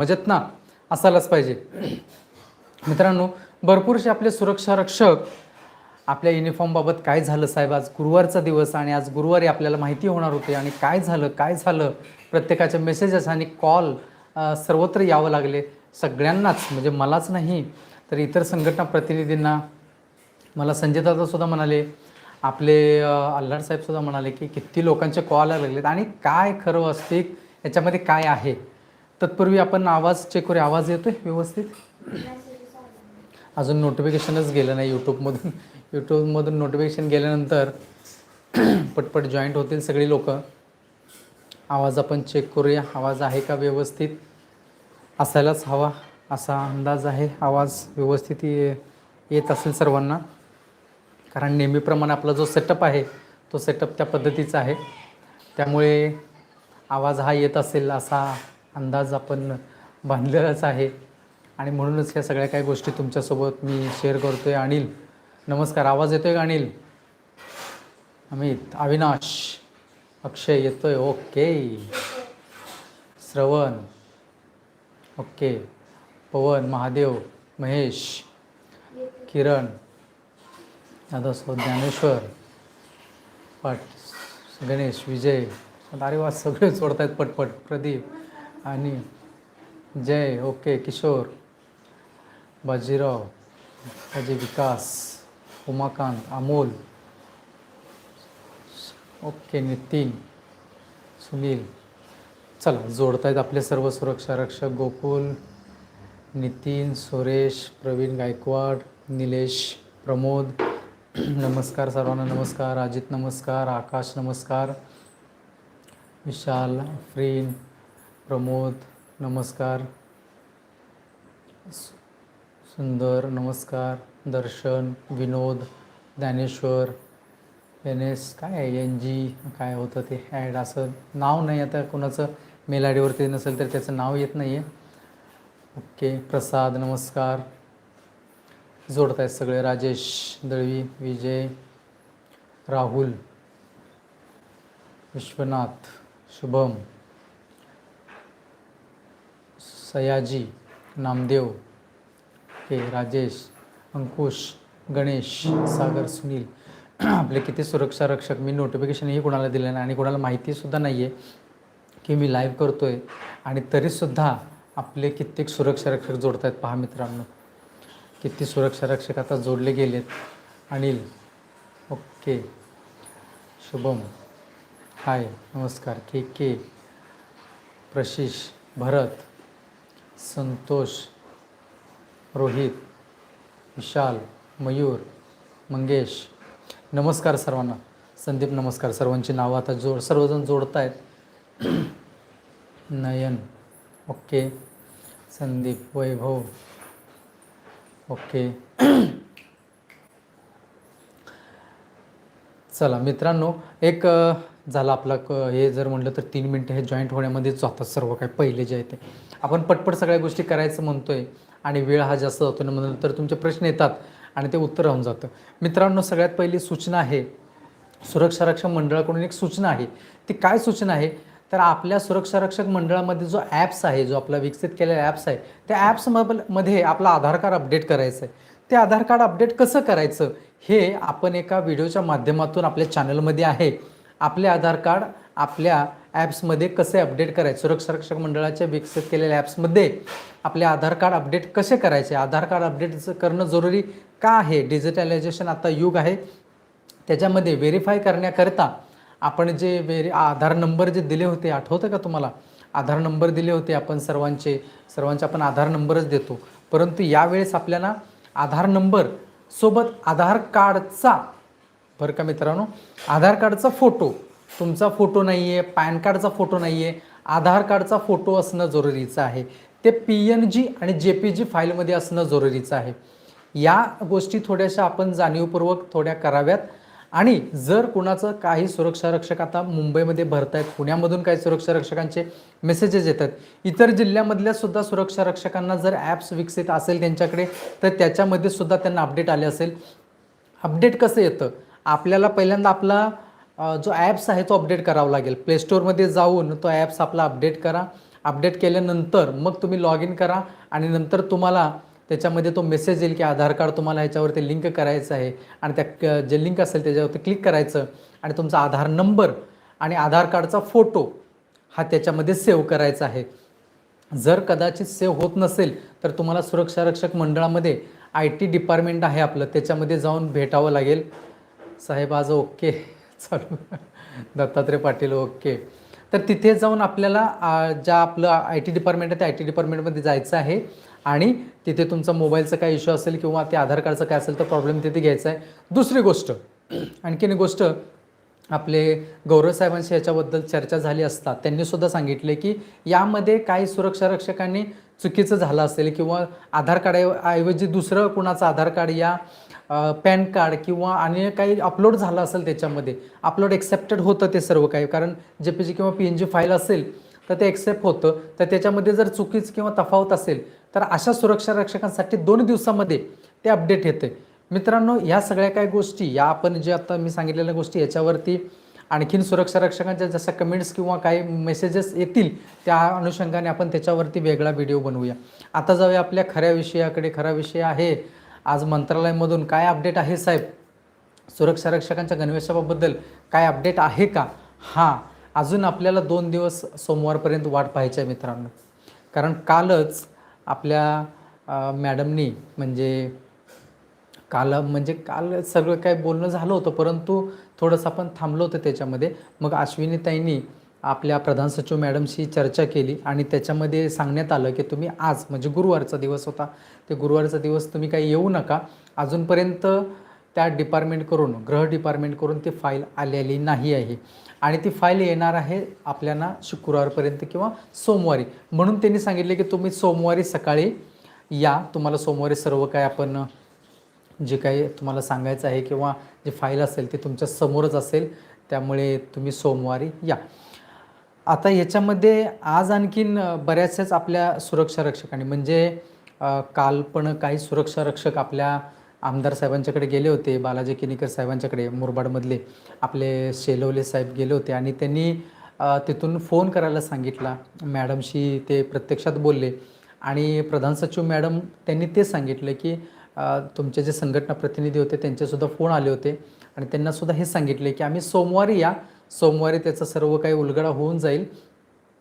मजेत ना असायलाच पाहिजे. मित्रांनो भरपूरसे आपले सुरक्षा रक्षक आपल्या युनिफॉर्मबाबत काय झालं साहेब? आज गुरुवारचा दिवस आणि आज गुरुवारी आपल्याला माहिती होणार होते आणि काय झालं काय झालं? प्रत्येकाचे मेसेजेस आणि कॉल सर्वत्र यावं लागले. सगळ्यांनाच म्हणजे मलाच नाही तर इतर संघटना प्रतिनिधींना. मला संजय दादा सुद्धा म्हणाले आपले अल्हार साहेबसुद्धा म्हणाले की किती लोकांचे कॉल यायला लागलेत आणि काय खरं असते याच्यामध्ये काय आहे? तत्पूर्वी आपण आवाज चेक करूया. आवाज येतोय व्यवस्थित? अजून नोटिफिकेशनच गेलं नाही यूट्यूबमधून यूट्यूबमधून नोटिफिकेशन गेल्यानंतर पटपट जॉईंट होतील सगळी लोक. आवाज आपण चेक करूया. आवाज आहे का व्यवस्थित? असायलाच हवा. असा अंदाज आहे. आवाज व्यवस्थित येत असेल सर्वांना. कारण नेहमीप्रमाणे आपला जो सेटअप आहे तो सेटअप त्या पद्धतीचा आहे. त्यामुळे आवाज हा येत असेल असा अंदाज आपण बांधलेलाच आहे. आणि म्हणूनच ह्या सगळ्या काही गोष्टी तुमच्यासोबत मी शेअर करतो आहे अनिल नमस्कार. आवाज येतो आहे का अनिल? अमित अविनाश अक्षय येतो आहे okay. Shravan. Okay. Pavan Mahadev Mahesh Kiran Dadaso Dnyaneshwar पाट गणेश विजय. अरे वा सगळे सोडतायत आहेत पटपट. प्रदीप. आणि जय ओके किशोर बाजीराव अजय विकास उमाकांत अमोल ओके नितीन सुनील. चला जोडतायत आपले सर्व सुरक्षा रक्षक गोकुल नितीन सुरेश प्रवीण गायकवाड निलेश प्रमोद. नमस्कार सर्वांना नमस्कार. अजित नमस्कार. आकाश नमस्कार. विशाल फ्रीन प्रमोद नमस्कार. सु- सुंदर नमस्कार. दर्शन विनोद ज्ञानेश्वर एन एस काय आहे? एन जी काय होतं ते? ॲड असं नाव नाही आता कोणाचं. मेल आय डीवरती नसेल तर त्याचं नाव येत नाही आहे ओके प्रसाद नमस्कार. जोडत आहेत सगळे. राजेश दळवी विजय राहुल विश्वनाथ शुभम. सयाजी नामदेव के राजेश अंकुश गणेश सागर सुनील. आपले किती सुरक्षा रक्षक मी नोटिफिकेशनही कोणाला दिलं नाही आणि कोणाला माहितीसुद्धा नाही आहे की मी लाईव्ह करतो आहे आणि तरीसुद्धा आपले कित्येक सुरक्षा रक्षक जोडत आहेत पहा मित्रांनो. किती सुरक्षा रक्षक आता जोडले गेलेत. अनिल ओके. शुभम हाय नमस्कार. के के प्रशिष भरत संतोष रोहित विशाल मयूर मंगेश. नमस्कार सर्वांना. संदीप नमस्कार. सर्वांची नावं आता जोड सर्वजण जोडत आहेत नयन. ओके. संदीप वैभव. ओके. चला मित्रांनो एक झालं आपला क हे जर म्हटलं तर तीन मिनटं हे जॉईंट होण्यामध्येच जातात सर्व काय पहिले जे आहे ते. आपण पटपट सगळ्या गोष्टी करायचं म्हणतो आहे आणि वेळ हा जास्त जातो ना म्हणून तर तुमचे प्रश्न येतात आणि ते उत्तर राहून जातं. मित्रांनो सगळ्यात पहिली सूचना आहे सुरक्षा रक्षक मंडळाकडून एक सूचना आहे. ती काय सूचना आहे? तर आपल्या सुरक्षा रक्षक मंडळामध्ये जो ॲप्स आहे जो आपला विकसित केलेला ॲप्स आहे त्या ॲप्समध्ये आपला आधार कार्ड अपडेट करायचं आहे ते आधार कार्ड अपडेट कसं करायचं? हे आपण एका व्हिडिओच्या माध्यमातून आपल्या चॅनलमध्ये आहे. आपले आधार कार्ड आपल्या ॲप्समध्ये कसे अपडेट करायचे? सुरक्षा रक्षक मंडळाच्या विकसित केलेल्या ॲप्समध्ये आपले आधार कार्ड अपडेट कसे करायचे? आधार कार्ड अपडेट करणं जरुरी का आहे? डिजिटलायझेशन आता युग आहे. त्याच्यामध्ये व्हेरीफाय करण्याकरिता आपण जे व्हेरी आधार नंबर जे दिले होते आठवतं का तुम्हाला? आधार नंबर दिले होते आपण सर्वांचे सर्वांचे आपण आधार नंबरच देतो. परंतु यावेळेस आपल्याला आधार नंबर सोबत आधार कार्डचा बरं का मित्रांनो? आधार कार्डचा फोटो. तुमचा फोटो नाही आहे पॅन कार्डचा फोटो नाही आहे आधार कार्डचा फोटो असणं जरुरीचं आहे. ते पी एन जी आणि जे पी जी फाईलमध्ये असणं जरुरीचं आहे. या गोष्टी थोड्याशा आपण जाणीवपूर्वक थोड्या कराव्यात. आणि जर कुणाचं काही सुरक्षा रक्षक आता मुंबईमध्ये भरत आहेत पुण्यामधून काही सुरक्षा रक्षकांचे मेसेजेस येतात इतर जिल्ह्यामधल्या सुद्धा सुरक्षा रक्षकांना जर ॲप्स विकसित असेल त्यांच्याकडे तर त्याच्यामध्ये सुद्धा त्यांना अपडेट आले असेल. अपडेट कसं येतं? आपल्याला पहिल्यांदा आपला जो ॲप्स आहे तो अपडेट करावा लागेल. प्ले स्टोअरमध्ये जाऊन तो ॲप्स आपला अपडेट करा. अपडेट केल्यानंतर मग तुम्ही लॉग इन करा आणि नंतर तुम्हाला त्याच्यामध्ये तो मेसेज येईल की आधार कार्ड तुम्हाला ह्याच्यावरती लिंक करायचं आहे. आणि त्या जे लिंक असेल त्याच्यावरती क्लिक करायचं आणि तुमचा आधार नंबर आणि आधार कार्डचा फोटो हा त्याच्यामध्ये सेव्ह करायचा आहे. जर कदाचित सेव्ह होत नसेल तर तुम्हाला सुरक्षारक्षक मंडळामध्ये आय टी डिपार्टमेंट आहे आपलं. त्याच्यामध्ये जाऊन भेटावं लागेल. साहेब आज ओके. चालू. दत्तात्रय पाटील ओके. तर तिथे जाऊन आपल्याला ज्या आपलं आय टी डिपार्टमेंट आहे त्या आय टी डिपार्टमेंटमध्ये जायचं आहे. आणि तिथे तुमचा मोबाईलचा काय इश्यू असेल किंवा ते आधार कार्डचं काय असेल तर प्रॉब्लेम तिथे घ्यायचा आहे. दुसरी गोष्ट आणखीन एक गोष्ट आपले गौरव साहेबांशी याच्याबद्दल चर्चा झाली असता त्यांनी सुद्धा सांगितले की यामध्ये काही सुरक्षा रक्षकांनी चुकीचं झालं असेल किंवा आधार कार्ड ऐवजी दुसरं कुणाचं आधार कार्ड या पॅन कार्ड किंवा आणि काही अपलोड झालं असेल त्याच्यामध्ये अपलोड एक्सेप्टेड होतं ते सर्व काही. कारण जे पी जी किंवा पी एन जी फाईल असेल तर ते एक्सेप्ट होतं. तर त्याच्यामध्ये जर चुकीच किंवा तफावत असेल तर अशा सुरक्षा रक्षकांसाठी दोन दिवसामध्ये ते अपडेट येते मित्रांनो या सगळ्या काही गोष्टी या आपण जे आता मी सांगितलेल्या गोष्टी याच्यावरती आणखीन सुरक्षा रक्षकांच्या जशा कमेंट्स किंवा काही मेसेजेस येतील त्या अनुषंगाने आपण त्याच्यावरती वेगळा व्हिडिओ बनवूया. आता जाऊया आपल्या खऱ्या विषयाकडे. खरा विषय आहे आज मंत्रालयामधून काय अपडेट आहे साहेब? सुरक्षा रक्षकांच्या गणवेशाबद्दल काय अपडेट आहे का? हां अजून आपल्याला दोन दिवस सोमवारपर्यंत वाट पाहायची आहे मित्रांनो. कारण कालच आपल्या मॅडमनी म्हणजे काल म्हणजे काल सगळं काय बोलणं झालं होतं परंतु थोडंसं आपण थांबलो होतं त्याच्यामध्ये. मग अश्विनीताईंनी आपल्या प्रधान सचिव मॅडमशी चर्चा केली आणि त्याच्यामध्ये सांगण्यात आलं की तुम्ही आज म्हणजे गुरुवारचा दिवस होता. ते गुरुवारचा दिवस तुम्ही काही येऊ नका. अजूनपर्यंत त्या डिपार्टमेंटकडून गृह डिपार्टमेंटकडून ती फाईल आलेली नाही आहे. आणि ती फाईल येणार आहे आपल्याला शुक्रवारपर्यंत किंवा सोमवारी. म्हणून त्यांनी सांगितले की तुम्ही सोमवारी सकाळी या. तुम्हाला सोमवारी सर्व काय आपण जे काही तुम्हाला सांगायचं आहे किंवा जे फाईल असेल ते तुमच्या समोरच असेल त्यामुळे तुम्ही सोमवारी या. आता याच्यामध्ये आज आणखीन बऱ्याचशाच आपल्या सुरक्षा रक्षकांनी म्हणजे काल पण काही सुरक्षा रक्षक आपल्या आमदार साहेबांच्याकडे गेले होते बालाजी किनीकर साहेबांच्याकडे मुरबाडमधले आपले शेलवले साहेब गेले होते आणि त्यांनी तिथून फोन करायला सांगितला. मॅडमशी ते प्रत्यक्षात बोलले आणि प्रधान सचिव मॅडम त्यांनी ते सांगितलं की तुमचे जे संघटना प्रतिनिधी होते त्यांचेसुद्धा फोन आले होते आणि त्यांनासुद्धा हे सांगितले की आम्ही सोमवारी या सोमवारी त्याचं सर्व काही उलगडा होऊन जाईल.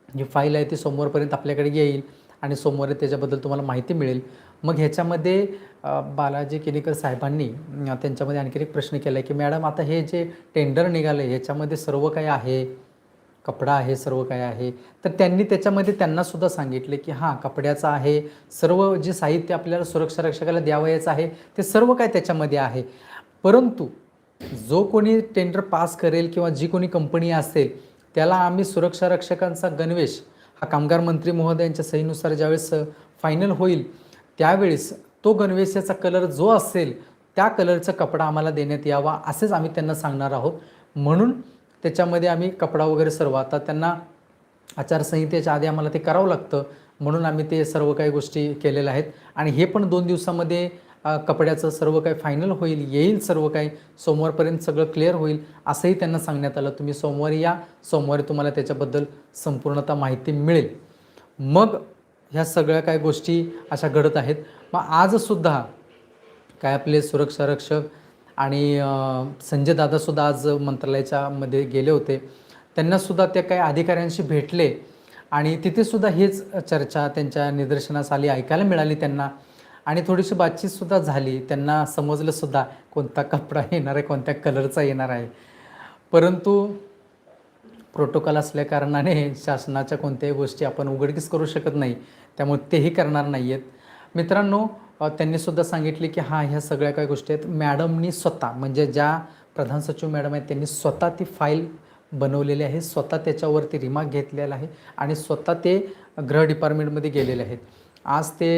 जी फाईल आहे ती सोमवारपर्यंत आपल्याकडे येईल आणि सोमवारी त्याच्याबद्दल तुम्हाला माहिती मिळेल. मग ह्याच्यामध्ये बालाजी केणेकर साहेबांनी त्यांच्यामध्ये आणखी एक प्रश्न केला आहे की मॅडम आता हे जे टेंडर निघालं आहे ह्याच्यामध्ये सर्व काही आहे? कपडा आहे सर्व काय आहे? तर त्यांनी त्याच्यामध्ये त्यांनासुद्धा सांगितले की हां कपड्याचं आहे. सर्व जे साहित्य आपल्याला सुरक्षा रक्षकाला द्यावयाचं आहे ते सर्व काय त्याच्यामध्ये आहे. परंतु जो कोणी टेंडर पास करेल किंवा जी कोणी कंपनी असेल त्याला आम्ही सुरक्षा रक्षकांचा गणवेश हा कामगार मंत्री महोदयांच्या सहीनुसार ज्यावेळेस फायनल होईल त्यावेळेस तो गणवेशाचा कलर जो असेल त्या कलरचा कपडा आम्हाला देण्यात यावा असेच आम्ही त्यांना सांगणार आहोत. म्हणून त्याच्यामध्ये आम्ही कपडा वगैरे सर्व आता त्यांना आचारसंहितेच्या आधी आम्हाला ते करावं लागतं म्हणून आम्ही ते सर्व काही गोष्टी केलेल्या आहेत. आणि हे पण दोन दिवसामध्ये कपड्याचं सर्व काही फायनल होईल येईल सर्व काही सोमवारपर्यंत सगळं क्लिअर होईल असंही त्यांना सांगण्यात आलं. तुम्ही सोमवारी या सोमवारी तुम्हाला त्याच्याबद्दल संपूर्णतः माहिती मिळेल. मग ह्या सगळ्या काही गोष्टी अशा घडत आहेत. मग आजसुद्धा काय आपले सुरक्षा रक्षक आणि संजय दादासुद्धा आज मंत्रालयाच्या मध्ये गेले होते. त्यांनासुद्धा त्या काही अधिकाऱ्यांशी भेटले आणि तिथेसुद्धा हेच चर्चा त्यांच्या निदर्शनास आली ऐकायला मिळाली त्यांना. आणि थोडीशी बातचीतसुद्धा झाली. त्यांना समजलंसुद्धा कोणता कपडा येणार आहे कोणत्या कलरचा येणार आहे. परंतु प्रोटोकॉल असल्या कारणाने शासनाच्या कोणत्याही गोष्टी आपण उघडकीस करू शकत नाही. त्यामुळे तेही करणार नाही आहेत मित्रांनो त्यांनीसुद्धा सांगितले की हा ह्या सगळ्या काही गोष्टी आहेत. मॅडमनी स्वतः म्हणजे ज्या प्रधान सचिव मॅडम आहेत त्यांनी स्वतः ती फाईल बनवलेली आहे. स्वतः त्याच्यावरती रिमार्क घेतलेला आहे आणि स्वतः ते गृह डिपार्टमेंटमध्ये गेलेले आहेत. आज ते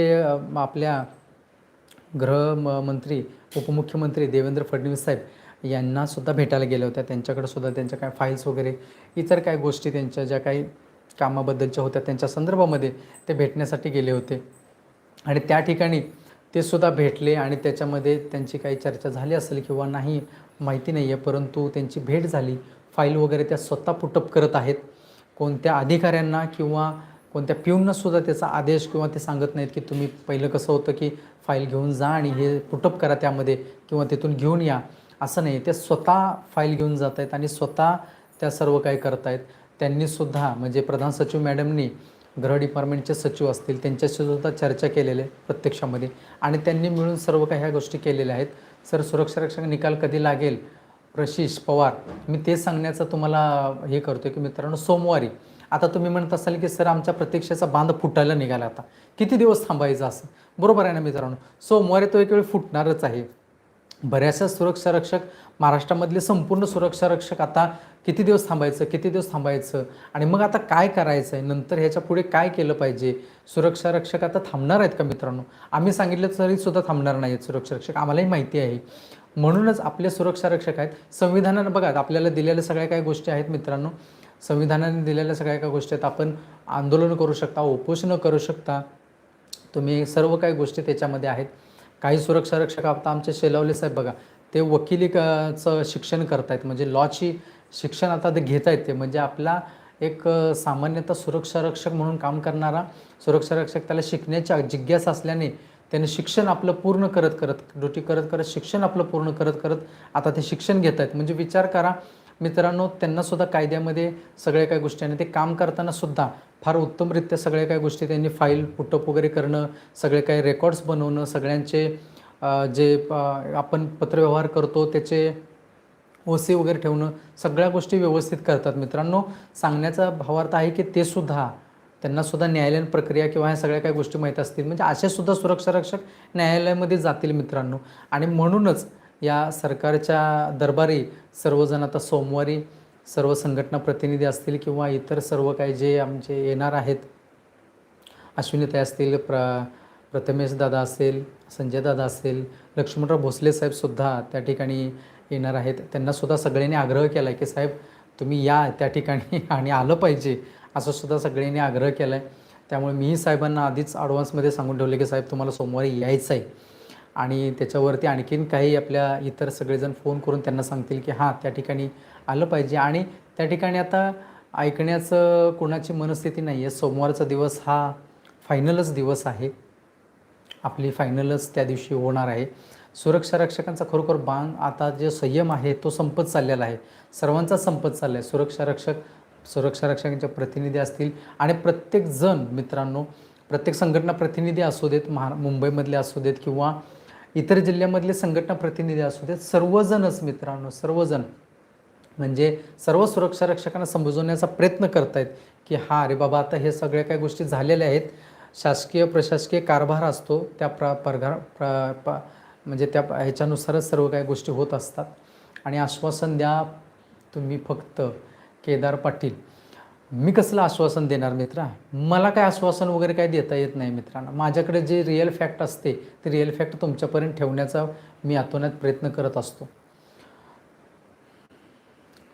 आपल्या गृहमंत्री म मंत्री उपमुख्यमंत्री देवेंद्र फडणवीस साहेब यांना सुद्धा भेटायला गेल्या होत्या. त्यांच्याकडे सुद्धा त्यांच्या काय फाईल्स वगैरे इतर काय गोष्टी त्यांच्या ज्या काही कामाबद्दलच्या होत्या त्यांच्या संदर्भामध्ये ते भेटण्यासाठी गेले होते. आणि त्या ठिकाणी ते सुद्धा भेटले आणि त्याच्यामध्ये त्यांची काही चर्चा झाली असेल किंवा नाही माहिती नाही आहे परंतु त्यांची भेट झाली. फाईल वगैरे त्या स्वतः पुटअप करत आहेत. कोणत्या अधिकाऱ्यांना किंवा कोणत्या पिऊंनासुद्धा त्याचा आदेश किंवा ते सांगत नाहीत की तुम्ही पहिलं कसं होतं की फाईल घेऊन जा आणि हे पुटअप करा त्यामध्ये किंवा तिथून घेऊन या. असं नाही ते स्वतः फाईल घेऊन जात आहेत आणि स्वतः त्या सर्व काही करतायत. त्यांनीसुद्धा म्हणजे प्रधान सचिव मॅडमनी गृह डिपार्टमेंटचे सचिव असतील त्यांच्याशी सुद्धा चर्चा केलेली आहे प्रत्यक्षामध्ये. आणि त्यांनी मिळून सर्व काही ह्या गोष्टी केलेल्या आहेत. सर सुरक्षा रक्षक निकाल कधी लागेल? प्रशिष पवार मी ते सांगण्याचं तुम्हाला हे करतो की मित्रांनो सोमवारी आता तुम्ही म्हणत असाल की सर आमच्या प्रत्यक्षाचा बांध फुटायला निघाला आता. किती दिवस थांबायचं असं? बरोबर आहे ना मित्रांनो? सोमवारी तो एक वेळ फुटणारच आहे. बऱ्याचशा सुरक्षा रक्षक महाराष्ट्रामधले संपूर्ण सुरक्षा रक्षक आता किती दिवस थांबायचं किती दिवस थांबायचं आणि मग आता काय करायचं आहे नंतर ह्याच्या पुढे काय केलं पाहिजे? सुरक्षा रक्षक आता थांबणार आहेत का मित्रांनो? आम्ही सांगितलं तरी सुद्धा थांबणार नाही आहेत सुरक्षा रक्षक आम्हालाही माहिती आहे. म्हणूनच आपले सुरक्षा रक्षक आहेत. संविधानानं बघा आपल्याला दिलेल्या सगळ्या काही गोष्टी आहेत मित्रांनो. संविधानाने दिलेल्या सगळ्या काही गोष्टी आहेत. आपण आंदोलन करू शकता उपोषणं करू शकता. तुम्ही सर्व काही गोष्टी त्याच्यामध्ये आहेत. काही सुरक्षा रक्षक आता आमचे शेलावले साहेब बघा ते वकिलीचं शिक्षण करतायत. म्हणजे लॉची शिक्षण आता ते घेत आहेत ते. म्हणजे आपला एक सामान्यतः सुरक्षा रक्षक म्हणून काम करणारा सुरक्षा रक्षक त्याला शिकण्याची जिज्ञासा असल्याने त्याने शिक्षण आपलं पूर्ण करत करत ड्युटी करत करत शिक्षण आपलं पूर्ण करत करत आता ते शिक्षण घेत आहेत म्हणजे विचार करा मित्रांनो त्यांनासुद्धा कायद्यामध्ये सगळ्या काही गोष्टी आणि ते काम करताना सुद्धा फार उत्तमरित्या सगळ्या काही गोष्टी त्यांनी फाईल पुटअप वगैरे करणं सगळे काही रेकॉर्ड्स बनवणं सगळ्यांचे जे आपण पत्रव्यवहार करतो त्याचे ओ सी वगैरे ठेवणं सगळ्या गोष्टी व्यवस्थित करतात मित्रांनो. सांगण्याचा भावार्थ आहे की ते सुद्धा त्यांना सुद्धा न्यायालयीन प्रक्रिया किंवा ह्या सगळ्या काही गोष्टी माहीत असतील. म्हणजे असे सुद्धा सुरक्षा रक्षक न्यायालयामध्ये जातील मित्रांनो. आणि म्हणूनच या सरकारच्या दरबारी सर्वजण आता सोमवारी सर्व संघटना प्रतिनिधी असतील किंवा इतर सर्व काही जे आमचे येणार आहेत अश्विनीताई असतील प्र प्रथमेश दादा असेल संजय दादा असेल लक्ष्मणराव भोसले साहेबसुद्धा त्या ठिकाणी येणार आहेत. त्यांनासुद्धा सगळ्यांनी आग्रह केला आहे की साहेब तुम्ही या त्या ठिकाणी आणि आलं पाहिजे असंसुद्धा सगळ्यांनी आग्रह केला आहे त्यामुळे मीही साहेबांना आधीच ॲडव्हान्समध्ये सांगून ठेवले की साहेब तुम्हाला सोमवारी यायचं आहे आणि त्याच्यावरती आणखीन काही आपल्या इतर सगळेजण फोन करून त्यांना सांगतील की हां त्या ठिकाणी आलं पाहिजे. आणि त्या ठिकाणी आता ऐकण्याचं कोणाची मनस्थिती नाही आहे सोमवारचा दिवस हा फायनलच दिवस आहे. आपली फायनलच त्या दिवशी होणार आहे. सुरक्षा रक्षकांचा खरोखर बांग आता जे संयम आहे तो संपत चाललेला आहे. सर्वांचा संपत चालला आहे सुरक्षा रक्षक सुरक्षा रक्षकांचे प्रतिनिधी असतील आणि प्रत्येक जण मित्रांनो प्रत्येक संघटना प्रतिनिधी असू देत महा मुंबईमधले असू देत किंवा इतर जिल्ह्यामधले संघटना प्रतिनिधी असू देत सर्वजणच मित्रांनो सर्वजण. म्हणजे सर्व सुरक्षा रक्षकांना समजवण्याचा प्रयत्न करतायत की हा अरे बाबा आता हे सगळ्या काही गोष्टी झालेल्या आहेत. शासकीय प्रशासकीय कारभार असतो त्या प्र परघा प्र प म्हणजे त्या ह्याच्यानुसारच सर्व काही गोष्टी होत असतात. आणि आश्वासन द्या तुम्ही फक्त केदार पाटील. मी कसलं आश्वासन देणार मित्रा? मला काय आश्वासन वगैरे काय देता येत नाही मित्रांनो. माझ्याकडे जे रिअल फॅक्ट असते ते रिअल फॅक्ट तुमच्यापर्यंत ठेवण्याचा मी आतोनात प्रयत्न करत असतो.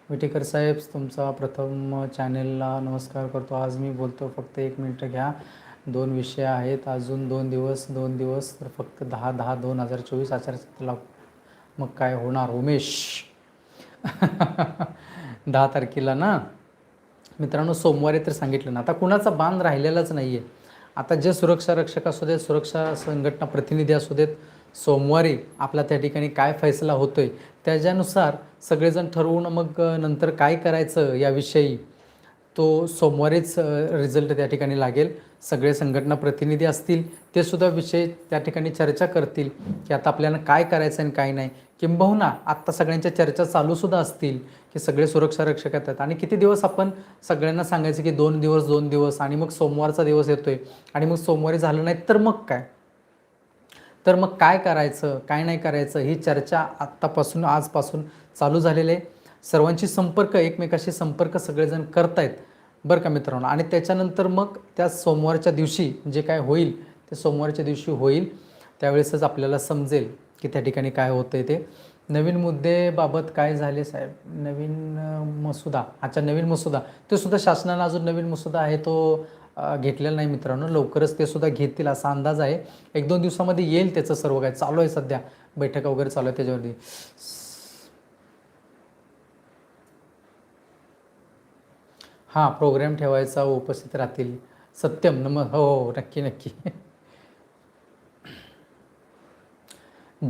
विटेकर साहेब तुमचा प्रथम चॅनेलला नमस्कार करतो. आज मी बोलतो फक्त एक मिनटं घ्या. दोन विषय आहेत. अजून दोन दिवस दोन दिवस तर फक्त दहा दहा दोन हजार चोवीस आचारसंहिता मग काय होणार? उमेश. दहा तारखेला ना? मित्रांनो सोमवारी तर सांगितलं ना आता कुणाचा बांध राहिलेलाच नाही आहे आता जे सुरक्षा रक्षक असू देत सुरक्षा संघटना प्रतिनिधी असू देत सोमवारी आपला त्या ठिकाणी काय फैसला होतो आहे त्याच्यानुसार सगळेजण ठरवून मग नंतर काय करायचं याविषयी तो सोमवारीच रिझल्ट त्या ठिकाणी लागेल. सगळे संघटना प्रतिनिधी असतील ते सुद्धा विषय त्या ठिकाणी चर्चा करतील की आता आपल्याला काय करायचं आणि काय नाही. किंबहुना आत्ता सगळ्यांच्या चर्चा चालूसुद्धा असतील की सगळे सुरक्षा रक्षक येतात. आणि किती दिवस आपण सगळ्यांना सांगायचं की दोन दिवस दोन दिवस आणि मग सोमवारचा दिवस येतोय आणि मग सोमवारी झालं नाही तर मग काय? तर मग काय करायचं काय नाही करायचं ही चर्चा आत्तापासून आजपासून चालू झालेली आहे. सर्वांची संपर्क एकमेकाशी संपर्क सगळेजण करतायत. बरं का मित्रांनो? आणि त्याच्यानंतर मग त्या सोमवारच्या दिवशी जे काय होईल ते सोमवारच्या दिवशी होईल त्यावेळेसच आपल्याला समजेल की त्या ठिकाणी काय होतं आहे ते. नवीन मुद्देबाबत काय झाले साहेब? नवीन मसुदा अच्छा नवीन मसुदा. ते सुद्धा शासनानं अजून नवीन मसुदा आहे तो घेतलेला नाही मित्रांनो. लवकरच ते सुद्धा घेतील असा अंदाज आहे. एक दोन दिवसामध्ये येईल त्याचं सर्व काय चालू आहे सध्या. बैठका वगैरे चालू आहे त्याच्यावरती. हां प्रोग्राम ठेवायचा उपस्थित राहतील. सत्यम नम हो, हो हो नक्की नक्की.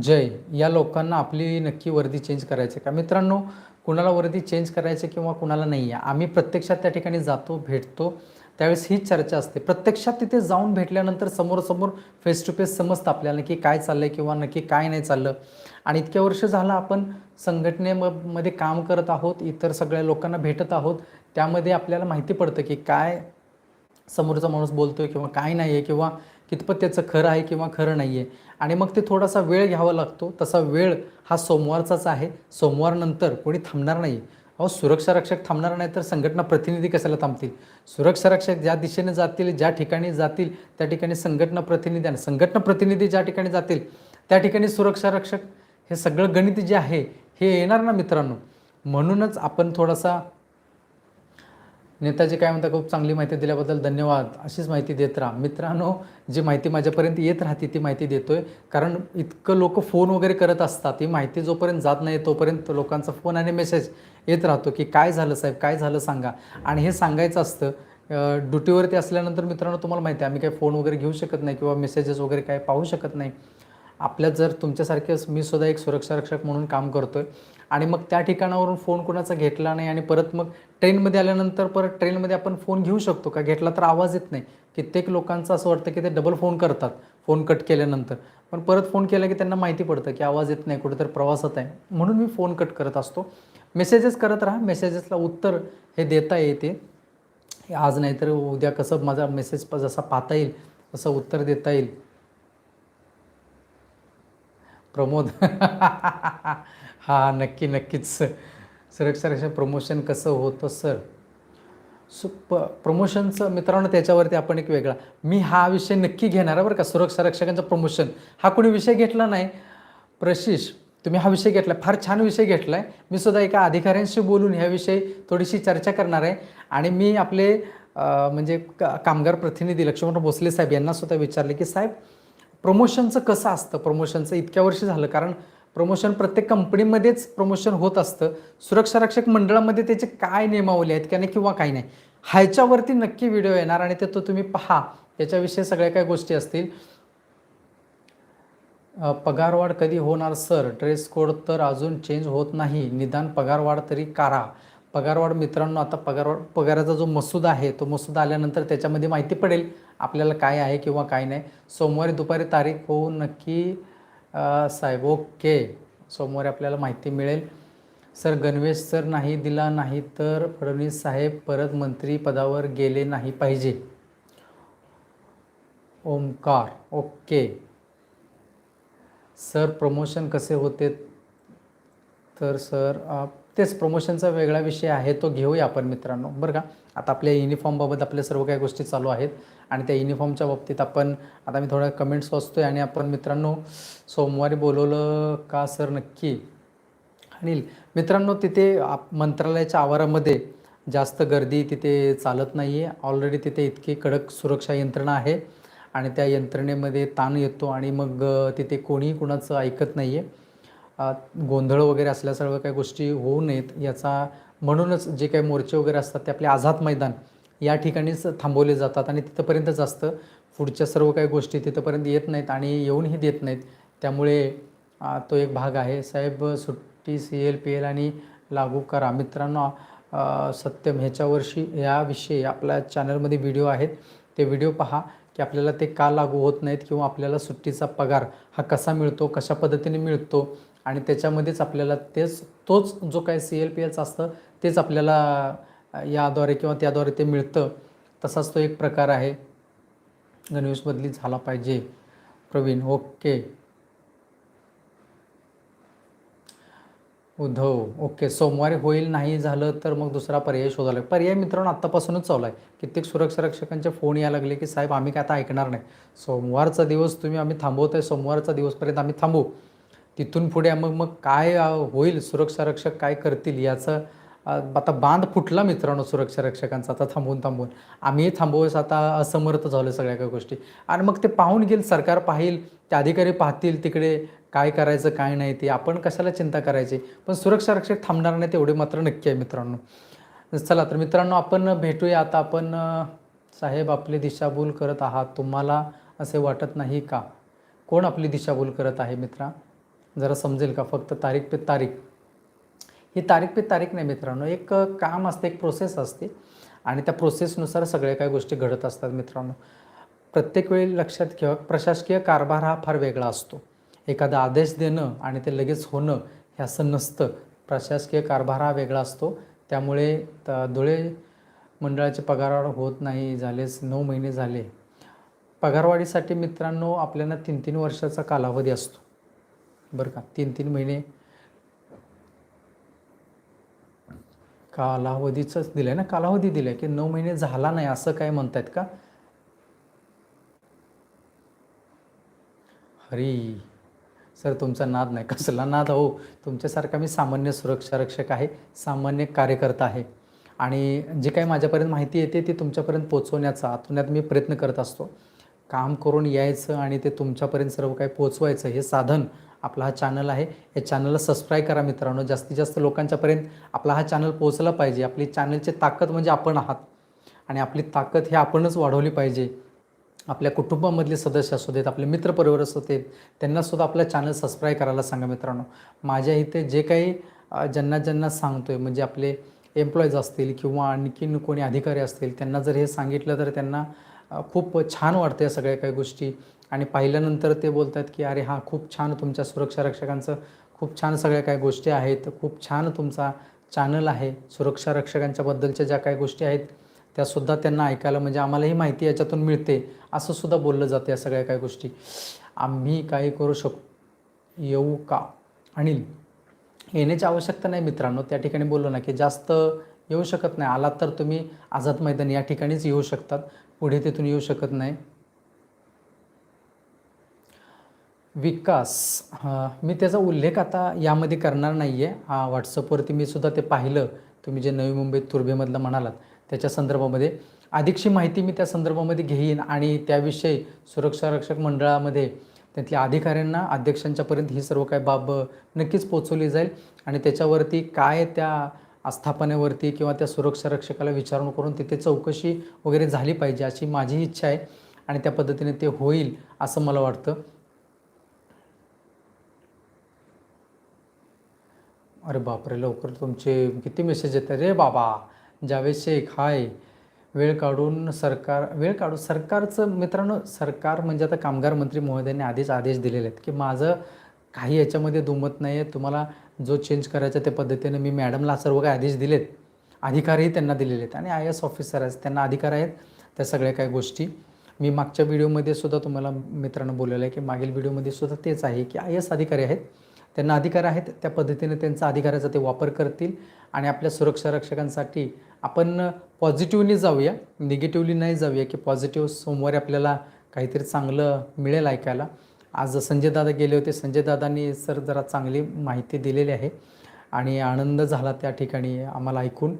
जय. या लोकांना आपली नक्की वर्दी चेंज करायची का? मित्रांनो कुणाला वर्दी चेंज करायचे किंवा कुणाला नाही आहे? आम्ही प्रत्यक्षात त्या ठिकाणी जातो भेटतो. त्यावेळेस हीच चर्चा असते. प्रत्यक्षात तिथे जाऊन भेटल्यानंतर समोरासमोर फेस टू फेस समजतं आपल्याला की काय चाललं आहे किंवा नक्की काय नाही चाललं. आणि इतक्या वर्ष झालं आपण संघटनेमध्ये काम करत आहोत इतर सगळ्या लोकांना भेटत आहोत. त्यामध्ये आपल्याला माहिती पडतं की काय समोरचा माणूस बोलतोय किंवा काय नाही आहे किंवा कितपत त्याचं खरं आहे किंवा खरं नाही आहे आणि मग ते थोडासा वेळ घ्यावा लागतो. तसा वेळ हा सोमवारचाच आहे. सोमवारनंतर कोणी थांबणार नाही. अहो सुरक्षा रक्षक थांबणार नाही तर संघटना प्रतिनिधी कशाला थांबतील? सुरक्षा रक्षक ज्या दिशेने जातील ज्या ठिकाणी जातील त्या ठिकाणी संघटना प्रतिनिधी आणि संघटना प्रतिनिधी ज्या ठिकाणी जातील त्या ठिकाणी सुरक्षा रक्षक हे सगळं गणित जे आहे हे येणार ना मित्रांनो? म्हणूनच आपण थोडासा नेताजी काय म्हणतात खूप चांगली माहिती दिल्याबद्दल धन्यवाद. अशीच माहिती देत राहा. मित्रांनो जी माहिती माझ्यापर्यंत येत राहते ती माहिती देतोय. कारण इतकं लोक फोन वगैरे करत असतात ही माहिती जोपर्यंत जात नाही तोपर्यंत लोकांचा फोन आणि मेसेज येत राहतो की काय झालं साहेब? काय झालं सांगा. आणि हे सांगायचं असतं ड्युटीवरती असल्यानंतर मित्रांनो तुम्हाला माहिती आहे आम्ही काही फोन वगैरे घेऊ शकत नाही किंवा मेसेजेस वगैरे काय पाहू शकत नाही. आपल्या जर तुमच्यासारखेच मी सुद्धा एक सुरक्षा रक्षक म्हणून काम करतोय. आणि मग त्या ठिकाणावरून फोन कोणाचा घेतला नाही आणि परत मग ट्रेनमध्ये आल्यानंतर परत ट्रेनमध्ये आपण फोन घेऊ शकतो का? घेतला तर आवाज येत नाही. कित्येक लोकांचं असं वाटतं की ते डबल फोन करतात फोन कट केल्यानंतर. पण परत फोन केला की त्यांना माहिती पडतं की आवाज येत नाही कुठेतरी प्रवासात आहे. म्हणून मी फोन कट करत असतो. मेसेजेस करत राहा. मेसेजेसला उत्तर हे देता येते. आज नाही तर उद्या कसं माझा मेसेज जसा पाहता येईल तसं उत्तर देता येईल. प्रमोद. हा नक्की नक्कीच सर. रक्षक प्रमोशन कसं होतं सर? सु प प्रमोशनचं मित्रांनो त्याच्यावरती आपण एक वेगळा मी हा विषय नक्की घेणार आहे बरं का सुरक्षा रक्षकांचं प्रमोशन हा कोणी विषय घेतला नाही? प्रशिष तुम्ही हा विषय घेतला फार छान विषय घेतला आहे मी सुद्धा एका अधिकाऱ्यांशी बोलून ह्याविषयी थोडीशी चर्चा करणार आहे. आणि मी आपले म्हणजे का कामगार प्रतिनिधी लक्ष्मण भोसले साहेब यांना सुद्धा विचारले की साहेब प्रमोशनचं कसं असतं? प्रमोशनचं इतक्या वर्ष झालं कारण प्रमोशन प्रत्येक कंपनीमध्येच प्रमोशन होत असतं. सुरक्षा रक्षक मंडळामध्ये त्याचे काय नियमावली आहेत का नाही किंवा काही नाही. ह्याच्यावरती नक्की व्हिडिओ येणार आणि ते तो तुम्ही पहा. याच्याविषयी सगळ्या काही गोष्टी असतील. पगारवाढ कधी होणार सर? ड्रेस कोड तर अजून चेंज होत नाही. निदान पगारवाढ तरी करा. पगारवाढ मित्रांनो आता पगारवाढ पगाराचा जो मसुदा आहे तो मसुदा आल्यानंतर त्याच्यामध्ये माहिती पडेल आपल्याला काय आहे किंवा काय नाही. सोमवारी दुपारी तारीख होऊन नक्की साहेब ओके. सोमवारी आपल्याला माहिती मिळेल. सर गणवेश सर नाही दिला नाही तर फडणवीस साहेब परत मंत्री पदावर गेले नाही पाहिजे. ओमकार ओके. सर प्रमोशन कसे होते? तर सर आप तेच प्रमोशनचा वेगळा विषय आहे तो घेऊया आपण मित्रांनो. बरं का? आता आपल्या युनिफॉर्मबाबत आपल्या सर्व काही गोष्टी चालू आहेत आणि त्या युनिफॉर्मच्या बाबतीत आपण आता मी थोड्या कमेंट्स वाचतोय आणि आपण मित्रांनो सोमवारी बोलवलं का सर नक्की? अनिल मित्रांनो तिथे आप मंत्रालयाच्या आवारामध्ये जास्त गर्दी तिथे चालत नाही आहे ऑलरेडी तिथे इतकी कडक सुरक्षा यंत्रणा आहे आणि त्या यंत्रणेमध्ये ताण येतो आणि मग तिथे कोणीही कुणाचं ऐकत नाही आहे गोंधळ वगैरे असल्या सर्व काही गोष्टी होऊ नयेत याचा म्हणूनच जे काही मोर्चे वगैरे असतात ते आपले आझाद मैदान या ठिकाणीच थांबवले जातात आणि तिथंपर्यंतच असतं पुढच्या सर्व काही गोष्टी तिथंपर्यंत येत नाहीत आणि येऊनही देत नाहीत. त्यामुळे तो एक भाग आहे. साहेब सुट्टी सी एल पी एल आणि लागू करा. मित्रांनो सत्यम ह्याच्या वर्षी याविषयी आपल्या चॅनलमध्ये व्हिडिओ आहेत. ते व्हिडिओ पहा की आपल्याला ते का लागू होत नाहीत किंवा आपल्याला सुट्टीचा पगार हा कसा मिळतो कशा पद्धतीने मिळतो आणि त्याच्यामध्येच आपल्याला तेच तोच जो काही सी एल पी एलचा असतं तेच आपल्याला याद्वारे किंवा त्याद्वारे ते मिळतं. तसाच तो एक प्रकार आहे. गणवेश बदली झाला पाहिजे. प्रवीण ओके. उद्धव ओके. सोमवारी होईल नाही झालं तर मग दुसरा पर्याय शोधायला लागेल. पर्याय मित्रांनो आत्तापासूनच चालू आहे. कित्येक सुरक्षा रक्षकांचे फोन यायला लागले की साहेब आम्ही काय आता ऐकणार नाही. सोमवारचा दिवस तुम्ही आम्ही थांबवतोय. सोमवारचा दिवसपर्यंत आम्ही थांबू. तिथून पुढे मग मग काय होईल सुरक्षा रक्षक काय करतील याचं आता बांध फुटला मित्रांनो सुरक्षा रक्षकांचा आता थांबवून थांबवून आम्ही थांबवस आता असमर्थ झालो सगळ्या काही गोष्टी. आणि मग ते पाहून घेईल सरकार पाहिल ते अधिकारी पाहतील तिकडे काय करायचं काय नाही ते आपण कशाला चिंता करायची? पण सुरक्षा रक्षक थांबणार नाही तेवढे मात्र नक्की आहे मित्रांनो. चला तर मित्रांनो आपण भेटूया आता आपण साहेब आपली दिशाभूल करत आहात. तुम्हाला असे वाटत नाही का? कोण आपली दिशाभूल करत आहे मित्रा? जरा समजेल का? फक्त तारीख पे तारीख. ही तारीख पे तारीख नाही मित्रांनो एक काम असते एक प्रोसेस असते. आणि त्या प्रोसेसनुसार सगळ्या काही गोष्टी घडत असतात मित्रांनो. प्रत्येक वेळी लक्षात ठेवा प्रशासकीय कारभार हा फार वेगळा असतो. एखादा आदेश देणं आणि ते लगेच होणं हे असं नसतं. प्रशासकीय कारभार हा वेगळा असतो. त्यामुळे धुळे मंडळाचे पगारवाढ होत नाही झालेच नऊ महिने झाले. पगारवाढीसाठी मित्रांनो आपल्याला तीन तीन वर्षाचा कालावधी असतो. बरं का? तीन तीन महिने कालावधीचंच दिलं आहे ना? कालावधी दिलं आहे की नऊ महिने झाला नाही असं काय म्हणतायत का? हरी सर तुमचा नाद नाही. कसला नाद? हो तुमच्यासारखा मी सामान्य सुरक्षा रक्षक आहे सामान्य कार्यकर्ता आहे. आणि जे काही माझ्यापर्यंत माहिती येते ती तुमच्यापर्यंत पोचवण्याचा आतुण्यात मी प्रयत्न करत असतो. काम करून यायचं आणि ते तुमच्यापर्यंत सर्व काही पोचवायचं हे साधन आपला हा चॅनल आहे. या चॅनलला सबस्क्राईब करा मित्रांनो. जास्तीत जास्त लोकांच्यापर्यंत आपला हा चॅनल पोहोचला पाहिजे. आपली चॅनलची ताकद म्हणजे आपण आहात. आणि आपली ताकद हे आपणच वाढवली पाहिजे. आपल्या कुटुंबामधले सदस्य असू देत आपले मित्रपरिवार असू देत त्यांनासुद्धा आपलं चॅनल सबस्क्राईब करायला सांगा मित्रांनो. माझ्या इथे जे काही ज्यांना ज्यांना सांगतो आहे म्हणजे आपले एम्प्लॉईज असतील किंवा आणखीन कोणी अधिकारी असतील त्यांना जर हे सांगितलं तर त्यांना खूप छान वाटतं या सगळ्या काही गोष्टी. आणि पाहिल्यानंतर ते बोलतात की अरे हां खूप छान तुमच्या सुरक्षा रक्षकांचं खूप छान सगळ्या काही गोष्टी आहेत खूप छान तुमचा चॅनल आहे सुरक्षा रक्षकांच्याबद्दलच्या ज्या काही गोष्टी आहेत त्यासुद्धा त्यांना ऐकायला म्हणजे आम्हालाही माहिती याच्यातून मिळते. असं सुद्धा बोललं जातं या सगळ्या काही गोष्टी. आम्ही काही करू शक येऊ का? अनिल येण्याची आवश्यकता नाही मित्रांनो त्या ठिकाणी बोललो ना की जास्त येऊ शकत नाही. आलात तर तुम्ही आझाद मैदान या ठिकाणीच येऊ शकतात. पुढे तिथून येऊ शकत नाही. विकास. मी त्याचा उल्लेख आता यामध्ये करणार नाही आहे हा व्हॉट्सअपवरती मी सुद्धा ते पाहिलं. तुम्ही जे नवी मुंबईत तुर्भेमधलं म्हणालात त्याच्या संदर्भामध्ये. अधिकची माहिती मी त्या संदर्भामध्ये घेईन आणि त्याविषयी सुरक्षा रक्षक मंडळामध्ये त्यातल्या अधिकाऱ्यांना अध्यक्षांच्यापर्यंत ही सर्व काही बाब नक्कीच पोचवली जाईल आणि त्याच्यावरती काय त्या आस्थापनेवरती किंवा त्या सुरक्षा रक्षकाला विचारून करून तिथे चौकशी वगैरे झाली पाहिजे अशी माझी इच्छा आहे आणि त्या पद्धतीने ते होईल असं मला वाटतं. अरे बापरे लवकर तुमचे किती मेसेज येतात रे बाबा. जावेद शेख हाय वेळ काढून सरकार वेळ काढून सरकारचं मित्रांनो सरकार म्हणजे आता कामगार मंत्री महोदयांनी आधीच आदेश दिलेले आहेत की माझं काही याच्यामध्ये दुमत नाही आहे तुम्हाला जो चेंज करायचा त्या पद्धतीने मी मॅडमला सर्व काही आदेश दिलेत. अधिकारही त्यांना दिलेले आहेत आणि आय एस ऑफिसर आहेत त्यांना अधिकार आहेत त्या सगळ्या काही गोष्टी. मी मागच्या व्हिडिओमध्ये सुद्धा तुम्हाला मित्रांनो बोललेलं आहे की मागील व्हिडिओमध्ये सुद्धा तेच आहे की आय एस अधिकारी आहेत. त्यांना अधिकार आहेत त्या पद्धतीने त्यांचा अधिकाराचा ते वापर करतील आणि आपल्या सुरक्षा रक्षकांसाठी आपण पॉझिटिव्हली जाऊया निगेटिव्हली नाही जाऊया की पॉझिटिव्ह सोमवारी आपल्याला काहीतरी चांगलं मिळेल ऐकायला. आज संजय दादा गेले होते. संजय दादांनी सर जरा चांगली माहिती दिलेली आहे आणि आनंद झाला त्या ठिकाणी आम्हाला ऐकून.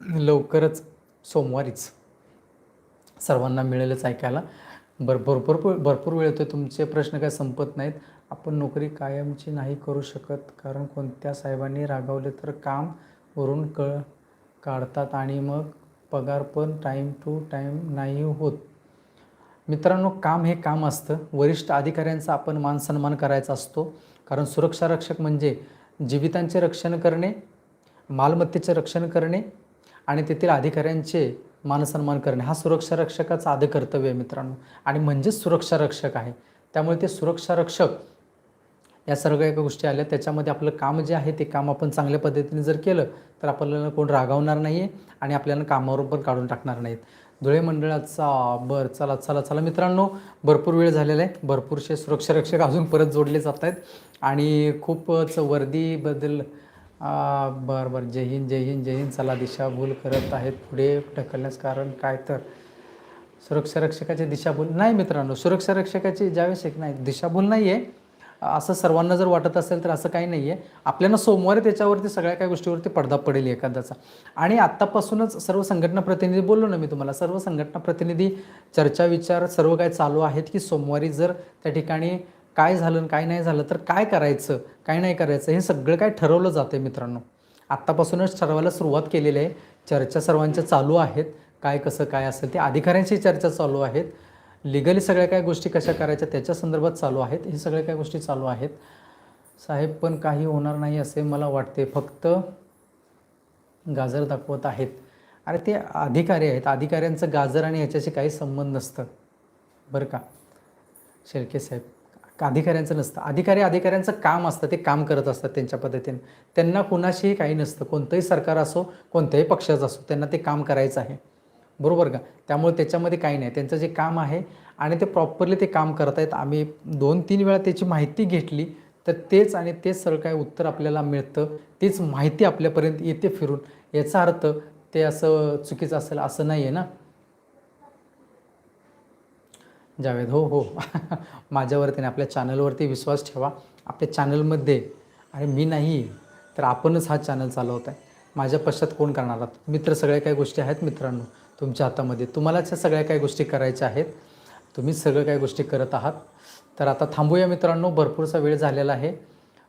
लवकरच सोमवारीच सर्वांना मिळेलच ऐकायला. भर भरपूर भरपूर वेळ होते तुमचे प्रश्न काय संपत नाहीत. आपण नोकरी कायमची नाही करू शकत कारण कोणत्या साहेबांनी रागावले तर काम वरून क काढतात आणि मग पगार पण टाईम टू टाईम नाही होत. मित्रांनो काम हे काम असतं. वरिष्ठ अधिकाऱ्यांचा आपण मान सन्मान करायचा असतो. कारण सुरक्षा रक्षक म्हणजे जीवितांचे रक्षण करणे मालमत्तेचे रक्षण करणे आणि तेथील अधिकाऱ्यांचे मानसन्मान करणे. हा सुरक्षा रक्षकाचा आद्य कर्तव्य आहे मित्रांनो. आणि म्हणजेच सुरक्षा रक्षक आहे. त्यामुळे ते सुरक्षा रक्षक या सर्व एका गोष्टी आल्या. त्याच्यामध्ये आपलं काम जे आहे ते काम आपण चांगल्या पद्धतीने जर केलं तर आपल्याला कोण रागावणार नाही आहे आणि आपल्याला कामावर पण काढून टाकणार नाहीत. धुळे मंडळाचा बरं चला चला चला. मित्रांनो भरपूर वेळ झालेला आहे. भरपूरसे सुरक्षारक्षक अजून परत जोडले जात आहेत आणि खूपच वर्दीबद्दल आ, बरं बरं. जय हिंद जय हिंद जय हिंद. चला दिशाभूल करत आहेत. पुढे ढकलण्यास कारण काय तर? सुरक्षारक्षकाची दिशाभूल नाही मित्रांनो सुरक्षारक्षकाची ज्यावेळेस एक नाही दिशाभूल नाही आहे असं सर्वांना जर वाटत असेल तर असं काही नाही आहे आपल्याला सोमवारी त्याच्यावरती सगळ्या काही गोष्टीवरती पडदा पडेल एखाद्याचा. आणि आत्तापासूनच सर्व संघटना प्रतिनिधी बोललो ना मी तुम्हाला सर्व संघटना प्रतिनिधी चर्चा विचार सर्व काय चालू आहेत की सोमवारी जर त्या ठिकाणी काय झालं काय नाही झालं तर काय करायचं काय नाही करायचं हे सगळं काय ठरवलं जातं आहे मित्रांनो. आत्तापासूनच ठरवायला सुरुवात केलेली आहे. चर्चा सर्वांच्या चालू आहेत. काय कसं काय असेल ते अधिकाऱ्यांशी चर्चा चालू आहेत. लिगली सगळ्या काय गोष्टी कशा करायच्या त्याच्या संदर्भात चालू आहेत. हे सगळ्या काय गोष्टी चालू आहेत. साहेब पण काही होणार नाही असे मला वाटते. फक्त गाजर दाखवत आहेत. अरे ते अधिकारी आहेत. अधिकाऱ्यांचं गाजर आणि ह्याच्याशी काही संबंध नसतं. बरं का? शेळके साहेब अधिकाऱ्यांचं नसतं. अधिकारी अधिकाऱ्यांचं काम असतं. ते काम करत असतात त्यांच्या पद्धतीने. त्यांना कुणाशीही काही नसतं. कोणतंही सरकार असो कोणत्याही पक्षाचं असो त्यांना ते काम करायचं आहे. बरोबर का? त्यामुळे त्याच्यामध्ये काही नाही. त्यांचं जे काम आहे आणि ते प्रॉपरली ते काम करत आहेत आम्ही दोन तीन वेळा त्याची माहिती घेतली तर तेच आणि तेच सरळ काय उत्तर आपल्याला मिळतं. तीच माहिती आपल्यापर्यंत येते फिरून. याचा अर्थ ते असं चुकीचं असेल असं नाही आहे ना? जावेद हो हो. माझ्यावरती आणि आपल्या चॅनलवरती विश्वास ठेवा. आपल्या चॅनलमध्ये अरे मी नाही तर आपणच हा चॅनल चालवत आहे माझ्या पश्चात कोण करणार आहात? मित्र सगळ्या काही गोष्टी आहेत मित्रांनो. तुमच्या हातामध्ये. तुम्हालाच ह्या सगळ्या काही गोष्टी करायच्या आहेत. तुम्ही सगळं काही गोष्टी करत आहात. तर आता थांबूया मित्रांनो. भरपूरसा वेळ झालेला आहे.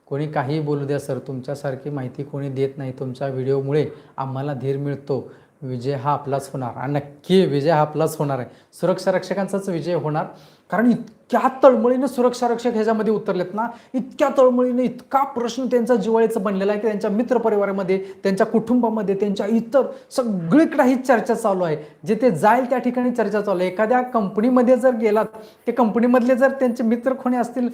कोणी काहीही बोलू द्या सर. तुमच्यासारखी माहिती कोणी देत नाही. तुमच्या व्हिडिओमुळे आम्हाला धीर मिळतो. विजय हा आपलाच होणार. आणि नक्की विजय हा आपलाच होणार आहे. सुरक्षा रक्षकांचाच विजय होणार. कारण इतक्या तळमळीनं सुरक्षा रक्षक ह्याच्यामध्ये उतरलेत ना इतक्या तळमळीनं इतका प्रश्न त्यांचा जिवाळीचा बनलेला आहे की त्यांच्या मित्रपरिवारामध्ये त्यांच्या कुटुंबामध्ये त्यांच्या इतर सगळीकडे ही चर्चा चालू आहे. जिथे जाईल त्या ठिकाणी चर्चा चालू आहे. एखाद्या कंपनीमध्ये जर गेलात ते कंपनीमधले जर त्यांचे मित्र कोणी असतील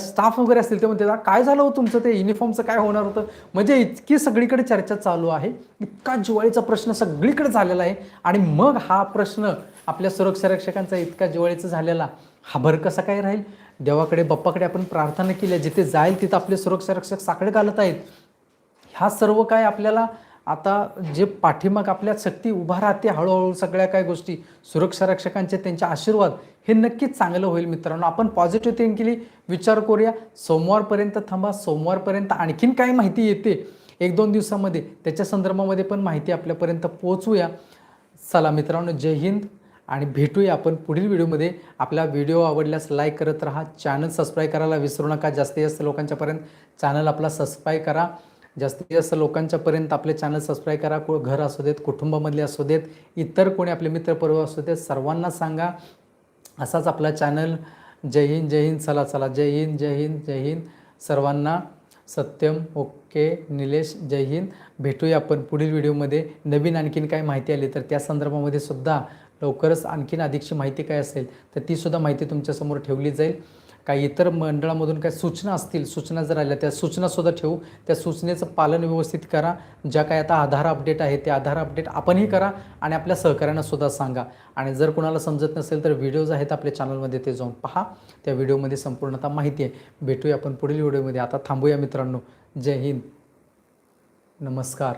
स्टाफ वगैरे असतील ते म्हणते काय झालं हो तुमचं? ते युनिफॉर्मचं काय होणार होतं? म्हणजे इतकी सगळीकडे चर्चा चालू आहे. इतका जिवाळीचा प्रश्न सगळीकडे झालेला आहे. आणि मग हा प्रश्न आपल्या सुरक्षा रक्षकांचा इतका जिवाळीचा झालेला हा भर कसा काय राहील? देवाकडे बाप्पाकडे आपण प्रार्थना केली जिथे जाईल तिथं आपले सुरक्षा रक्षक साकडे घालत आहेत. ह्या सर्व काय आपल्याला आता जे पाठीमाग आपल्या शक्ती उभा राहते हळूहळू सगळ्या काय गोष्टी सुरक्षा रक्षकांचे त्यांचे आशीर्वाद हे नक्कीच चांगलं होईल मित्रांनो. आपण पॉझिटिव्ह थिंकिंगली विचार करूया. सोमवारपर्यंत थांबा. सोमवारपर्यंत आणखीन काय माहिती येते? एक दोन दिवसामध्ये त्याच्या संदर्भामध्ये पण माहिती आपल्यापर्यंत पोहोचूया. चला मित्रांनो जय हिंद. आणि भेटूया आपण पुढील व्हिडिओमध्ये. आपला व्हिडिओ आवडल्यास लाईक करत राहा. चॅनल सबस्क्राईब करायला विसरू नका. जास्तीत जास्त लोकांच्यापर्यंत चॅनल आपला सबस्क्राईब करा. जास्तीत जास्त लोकांच्यापर्यंत आपले चॅनल सबस्क्राईब करा. को घर असू देत कुटुंबामधले असू देत इतर कोणी आपले मित्रपर्व असू देत सर्वांना सांगा. असाच आपला चॅनल जय हिंद जय हिंद. चला चला. जय हिंद जय हिंद जय हिंद. सर्वांना सत्यम. ओके. निलेश जय हिंद. भेटूया आपण पुढील व्हिडिओमध्ये. नवीन आणखीन काय माहिती आली तर त्या संदर्भामध्ये सुद्धा लवकरच आणखीन अधिकची माहिती काय असेल तर तीसुद्धा माहिती तुमच्यासमोर ठेवली जाईल. काही इतर मंडळामधून काही सूचना असतील सूचना जर आल्या त्या सूचनासुद्धा ठेवू. त्या सूचनेचं पालन व्यवस्थित करा. ज्या काय आता आधार अपडेट आहे ते आधार अपडेट आपणही करा आणि आपल्या सहकाऱ्यांनासुद्धा सांगा. आणि जर कोणाला समजत नसेल तर व्हिडिओज आहेत आपल्या चॅनलमध्ये ते जाऊन पहा. त्या व्हिडिओमध्ये संपूर्णतः माहिती आहे. भेटूया आपण पुढील व्हिडिओमध्ये. आता थांबूया मित्रांनो. जय हिंद. नमस्कार.